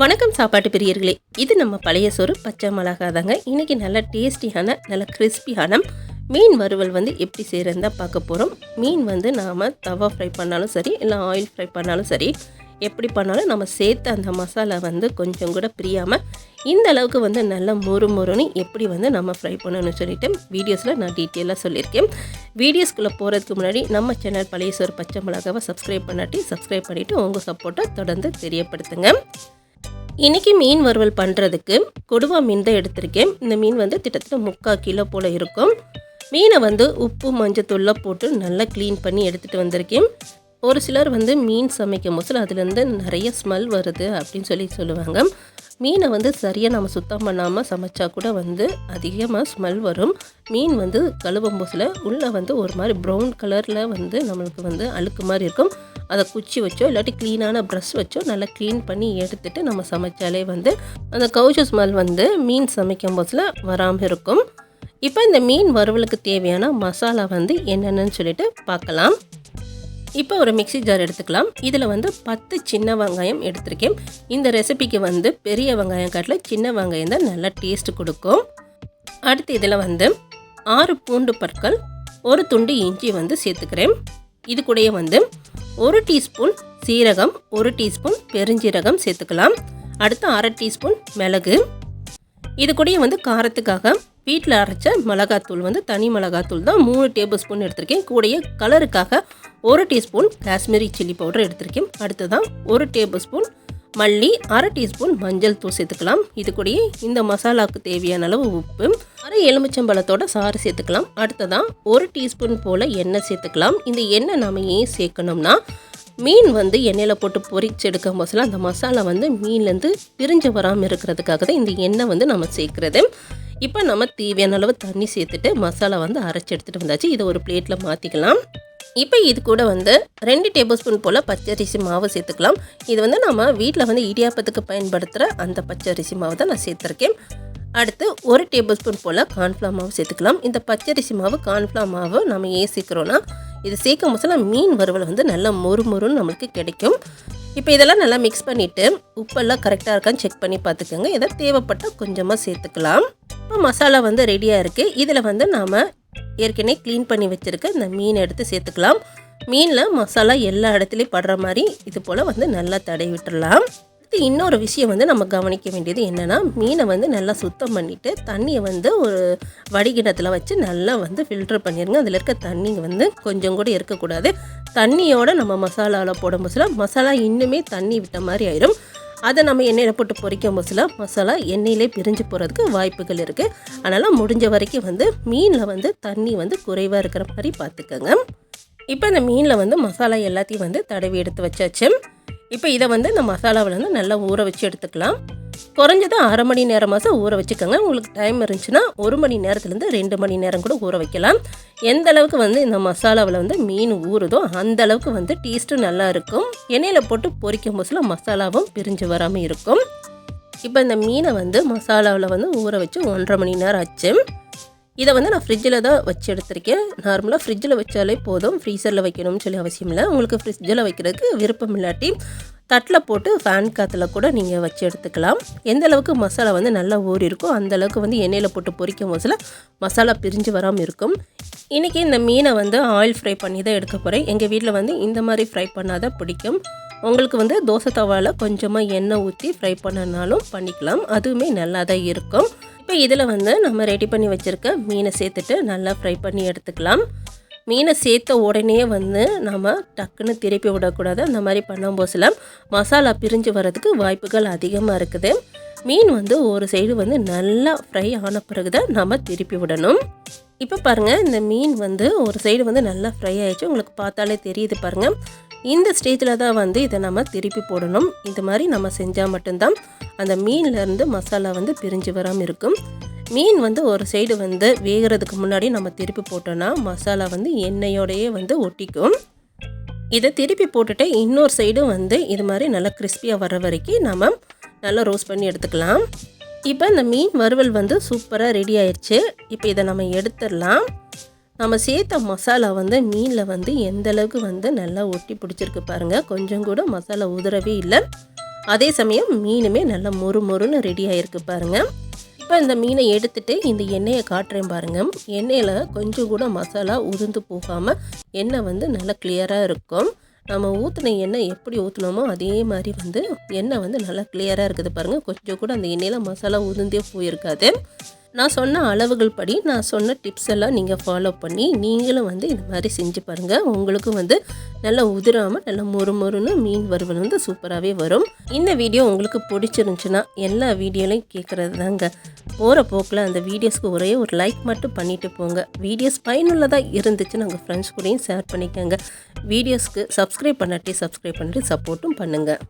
வணக்கம் சாப்பாட்டு பிரியர்களே. இது நம்ம பழைய சோறு பச்சை மிளகா தாங்க இன்றைக்கி நல்ல டேஸ்டியான நல்ல கிறிஸ்பியான மீன் வறுவல் வந்து எப்படி செய்கிறதுன்னு தான் பார்க்க போகிறோம் மீன் வந்து நாம் தவா ஃப்ரை பண்ணாலும் சரி இல்லை ஆயில் ஃப்ரை பண்ணாலும் சரி எப்படி பண்ணாலும் நம்ம சேர்த்து அந்த மசாலா வந்து கொஞ்சம் கூட பிரியாமல் இந்த அளவுக்கு வந்து நல்லா மொறு மொறுன்னு எப்படி வந்து நம்ம ஃப்ரை பண்ணணும்னு சொல்லிட்டு வீடியோஸில் நான் டீட்டெயிலாக சொல்லியிருக்கேன். வீடியோஸ்குள்ளே போகிறதுக்கு முன்னாடி நம்ம சேனல் பழைய சோறு பச்சை மிளகாவை சப்ஸ்கிரைப் பண்ணாட்டி சப்ஸ்கிரைப் பண்ணிவிட்டு உங்கள் சப்போர்ட்டை தொடர்ந்து தெரியப்படுத்துங்க. இன்றைக்கி மீன் வறுவல் பண்ணுறதுக்கு கொடுவா மீன் தான் எடுத்திருக்கேன். இந்த மீன் வந்து கிட்டத்தட்ட முக்கால் கிலோ போல் இருக்கும். மீனை வந்து உப்பு மஞ்சத்தூள்லாம் போட்டு நல்லா க்ளீன் பண்ணி எடுத்துகிட்டு வந்திருக்கேன். ஒரு சிலர் வந்து மீன் சமைக்கும் போது அதுலேருந்து நிறைய ஸ்மெல் வருது அப்படின்னு சொல்லி சொல்லுவாங்க. மீனை வந்து சரியாக நம்ம சுத்தம் பண்ணாமல் சமைச்சா கூட வந்து அதிகமாக ஸ்மெல் வரும். மீன் வந்து கழுவும் போசில் உள்ளே வந்து ஒரு மாதிரி ப்ரௌன் கலரில் வந்து நம்மளுக்கு வந்து அழுக்கு மாதிரி இருக்கும். அதை குச்சி வச்சோ இல்லாட்டி க்ளீனான ப்ரஷ் வச்சோ நல்லா க்ளீன் பண்ணி எடுத்துட்டு நம்ம சமைச்சாலே வந்து அந்த கவுச்சு ஸ்மெல் வந்து மீன் சமைக்கும் போதில் வராமல் இருக்கும். இப்போ இந்த மீன் வறுவலுக்கு தேவையான மசாலா வந்து என்னென்னு சொல்லிட்டு பார்க்கலாம். இப்போ ஒரு மிக்ஸி ஜார் எடுத்துக்கலாம். இதில் வந்து பத்து சின்ன வெங்காயம் எடுத்திருக்கேன். இந்த ரெசிபிக்கு வந்து பெரிய வெங்காயம் காட்டில் சின்ன வெங்காயம் தான் நல்லா டேஸ்ட் கொடுக்கும். அடுத்து இதில் வந்து ஆறு பூண்டு பற்கள் ஒரு துண்டு இஞ்சி வந்து சேர்த்துக்கிறேன். இது கூடயே வந்து ஒரு டீஸ்பூன் சீரகம் ஒரு டீஸ்பூன் பெருஞ்சீரகம் சேர்த்துக்கலாம். அடுத்து அரை டீஸ்பூன் மிளகு. இது கூடயே வந்து காரத்துக்காக வீட்டில் அரைச்ச மிளகாத்தூள் வந்து தனி மிளகாத்தூள் தான் மூணு டேபிள் ஸ்பூன் எடுத்திருக்கேன். கூடயே கலருக்காக ஒரு டீஸ்பூன் காஷ்மீரி சில்லி பவுடர் எடுத்திருக்கேன். அடுத்ததான் ஒரு டேபிள் ஸ்பூன் மல்லி அரை டீஸ்பூன் மஞ்சள் தூள் சேர்த்துக்கலாம். இது கூடயே இந்த மசாலாவுக்கு தேவையான அளவு உப்பு அரை எலுமிச்சம்பழத்தோட சாறு சேர்த்துக்கலாம். அடுத்ததான் ஒரு டீஸ்பூன் போல் எண்ணெய் சேர்த்துக்கலாம். இந்த எண்ணெய் நம்ம ஏன் சேர்க்கணும்னா மீன் வந்து எண்ணெயில் போட்டு பொறிச்சு எடுக்கும் போதுல அந்த மசாலா வந்து மீன்லேருந்து பிரிஞ்சு வராமல் இருக்கிறதுக்காக தான் இந்த எண்ணெய் வந்து நம்ம சேர்க்குறது. இப்போ நம்ம தேவையான அளவு தண்ணி சேர்த்துட்டு மசாலா வந்து அரைச்சி எடுத்துகிட்டு வந்தாச்சு. இதை ஒரு பிளேட்டில் மாற்றிக்கலாம் இப்போ இது கூட வந்து ரெண்டு டேபிள் ஸ்பூன் போல் பச்சரிசி மாவு சேர்த்துக்கலாம். இது வந்து நம்ம வீட்டில் வந்து இடியாப்பத்துக்கு பயன்படுத்துகிற அந்த பச்சரிசி மாவு தான் நான் சேர்த்துருக்கேன். அடுத்து ஒரு டேபிள் ஸ்பூன் போல் கார்ன்ஃப்ளவர் மாவு சேர்த்துக்கலாம். இந்த பச்சரிசி மாவு கார்ன்ஃப்ளவர் மாவு நம்ம ஏன் சேர்க்குறோன்னா இது சேர்க்கும் போது மீன் வறுவல் வந்து நல்லா மொறு மொறுன்னு நம்மளுக்கு கிடைக்கும். இப்போ இதெல்லாம் நல்லா மிக்ஸ் பண்ணிவிட்டு உப்பெல்லாம் கரெக்டாக இருக்கான்னு செக் பண்ணி பார்த்துக்கோங்க. இதை தேவைப்பட்டால் கொஞ்சமாக சேர்த்துக்கலாம். இப்போ மசாலா வந்து ரெடியாக இருக்குது இதில் வந்து நாம் ஏற்கனவே க்ளீன் பண்ணி வச்சுருக்க இந்த மீனை எடுத்து சேர்த்துக்கலாம். மீனில் மசாலா எல்லா இடத்துலையும் படுற மாதிரி இது போல் வந்து நல்லா தடவி விட்டுடலாம் அடுத்து இன்னொரு விஷயம் வந்து நம்ம கவனிக்க வேண்டியது என்னென்னா மீனை வந்து நல்லா சுத்தம் பண்ணிவிட்டு தண்ணியை வந்து ஒரு வடிகிடத்தில் வச்சு நல்லா வந்து ஃபில்டர் பண்ணிடுங்க அதில் இருக்க தண்ணி வந்து கொஞ்சம் கூட இருக்கக்கூடாது. தண்ணியோட நம்ம மசாலாவில் போடும் போதுல மசாலா இன்னுமே தண்ணி விட்ட மாதிரி ஆயிரும். அதை நம்ம எண்ணெயில் போட்டு பொரிக்கும் போதுல மசாலா எண்ணெயிலே பிரிஞ்சு போகிறதுக்கு வாய்ப்புகள் இருக்குது அதனால் முடிஞ்ச வரைக்கும் வந்து மீனில் வந்து தண்ணி வந்து குறைவாக இருக்கிற மாதிரி பார்த்துக்கோங்க இப்போ இந்த மீனில் வந்து மசாலா எல்லாத்தையும் வந்து தடவி எடுத்து வச்சாச்சு. இப்போ இதை வந்து இந்த மசாலாவில் வந்து நல்லா ஊற வச்சு எடுத்துக்கலாம். குறைஞ்சது அரை மணி நேரமாக ஊற வச்சுக்கோங்க. உங்களுக்கு டைம் இருந்துச்சுன்னா ஒரு மணி நேரத்துலேருந்து ரெண்டு மணி நேரம் கூட ஊற வைக்கலாம். எந்த அளவுக்கு வந்து இந்த மசாலாவில் வந்து மீன் ஊறுதோ அந்த அளவுக்கு வந்து டேஸ்ட்டும் நல்லா இருக்கும். எண்ணெயில் போட்டு பொரிக்கும் போதுல மசாலாவும் பிரிஞ்சு வராமல் இருக்கும். இப்போ இந்த மீனை வந்து மசாலாவில் வந்து ஊற வச்சு ஒன்றரை மணி நேரம் ஆச்சு. இதை வந்து நான் ஃப்ரிட்ஜில் தான் வச்சு எடுத்திருக்கேன் நார்மலாக ஃப்ரிட்ஜில் வச்சாலே போதும். ஃப்ரீசரில் வைக்கணும்னு சொல்லி அவசியம் இல்லை. உங்களுக்கு ஃப்ரிட்ஜில் வைக்கிறதுக்கு விருப்பம் இல்லாட்டி தட்டில் போட்டு ஃபேன் காற்றுல கூட நீங்கள் வச்சு எடுத்துக்கலாம். எந்த அளவுக்கு மசாலா வந்து நல்லா ஊறி இருக்கோ அந்த அளவுக்கு வந்து எண்ணெயில் போட்டு பொரிக்கும் போதுல மசாலா பிரிஞ்சு வராமல் இருக்கும். இன்றைக்கி இந்த மீனை வந்து ஆயில் ஃப்ரை பண்ணி தான் எடுக்க போகிறேன் எங்கள் வீட்டில் வந்து இந்த மாதிரி ஃப்ரை பண்ணால் தான் பிடிக்கும். உங்களுக்கு வந்து தோசை தவாவில் கொஞ்சமாக எண்ணெய் ஊற்றி ஃப்ரை பண்ணனாலும் பண்ணிக்கலாம். அதுவுமே நல்லா தான் இருக்கும். இப்போ இதில் வந்து நம்ம ரெடி பண்ணி வச்சுருக்க மீனை சேர்த்துட்டு நல்லா ஃப்ரை பண்ணி எடுத்துக்கலாம். மீனை சேர்த்த உடனே வந்து நம்ம டக்குன்னு திருப்பி விடக்கூடாது. அந்த மாதிரி பண்ணும்போதுல மசாலா பிரிஞ்சு வர்றதுக்கு வாய்ப்புகள் அதிகமாக இருக்குது. மீன் வந்து ஒரு சைடு வந்து நல்லா ஃப்ரை ஆன பிறகு தான் நம்ம திருப்பி விடணும். இப்போ பாருங்கள் இந்த மீன் வந்து ஒரு சைடு வந்து நல்லா ஃப்ரை ஆயிடுச்சு. உங்களுக்கு பார்த்தாலே தெரியுது பாருங்கள் இந்த ஸ்டேஜில் தான் வந்து இதை நம்ம திருப்பி போடணும். இந்த மாதிரி நம்ம செஞ்சால் மட்டும்தான் அந்த மீன்லேருந்து மசாலா வந்து பிரிஞ்சு வராமல் இருக்கும். மீன் வந்து ஒரு சைடு வந்து வேகிறதுக்கு முன்னாடி நம்ம திருப்பி போட்டோன்னா மசாலா வந்து எண்ணெயோடையே வந்து ஒட்டிக்கும். இதை திருப்பி போட்டுட்டு இன்னொரு சைடும் வந்து இது மாதிரி நல்லா கிறிஸ்பியாக வர வரைக்கும் நம்ம நல்லா ரோஸ்ட் பண்ணி எடுத்துக்கலாம். இப்போ இந்த மீன் வறுவல் வந்து சூப்பராக ரெடி ஆயிடுச்சு இப்போ இதை நம்ம எடுத்துடலாம். நம்ம சேர்த்த மசாலா வந்து மீனில் வந்து எந்த அளவுக்கு வந்து நல்லா ஒட்டி பிடிச்சிருக்கு பாருங்கள் கொஞ்சம் கூட மசாலா உதறவே இல்லை. அதே சமயம் மீனுமே நல்லா மொறு மொறுன்னு ரெடி ஆகிருக்கு பாருங்கள் இப்போ இந்த மீனை எடுத்துகிட்டு இந்த எண்ணெயை காட்டுறேன் பாருங்கள் எண்ணெயில் கொஞ்சம் கூட மசாலா உதிர்ந்து போகாமல் எண்ணெய் வந்து நல்லா கிளியராக இருக்கும். நம்ம ஊற்றின எண்ணெய் எப்படி ஊற்றினோமோ அதே மாதிரி வந்து எண்ணெய் வந்து நல்லா கிளியராக இருக்குது பாருங்கள் கொஞ்சம் கூட அந்த எண்ணெயில் மசாலா உதிர்ந்தே போயிருக்காது. நான் சொன்ன அளவுகள் படி நான் சொன்ன டிப்ஸ் எல்லாம் நீங்கள் ஃபாலோ பண்ணி நீங்களும் வந்து இந்த மாதிரி செஞ்சு பாருங்கள் உங்களுக்கும் வந்து நல்லா உதிராமல் நல்லா மொறு மொறுன்னு மீன் வறுவல் வந்து சூப்பராகவே வரும். இந்த வீடியோ உங்களுக்கு பிடிச்சிருந்துச்சுன்னா எல்லா வீடியோலையும் கேட்குறது தாங்க போகிற போக்கில் அந்த வீடியோஸ்க்கு ஒரே ஒரு லைக் மட்டும் பண்ணிவிட்டு போங்க. வீடியோஸ் பயனுள்ளதாக இருந்துச்சுன்னு உங்கள் ஃப்ரெண்ட்ஸ் கூடயும் ஷேர் பண்ணிக்கோங்க. வீடியோஸ்க்கு சப்ஸ்கிரைப் பண்ணாட்டி சப்ஸ்கிரைப் பண்ணிட்டு சப்போர்ட்டும் பண்ணுங்கள்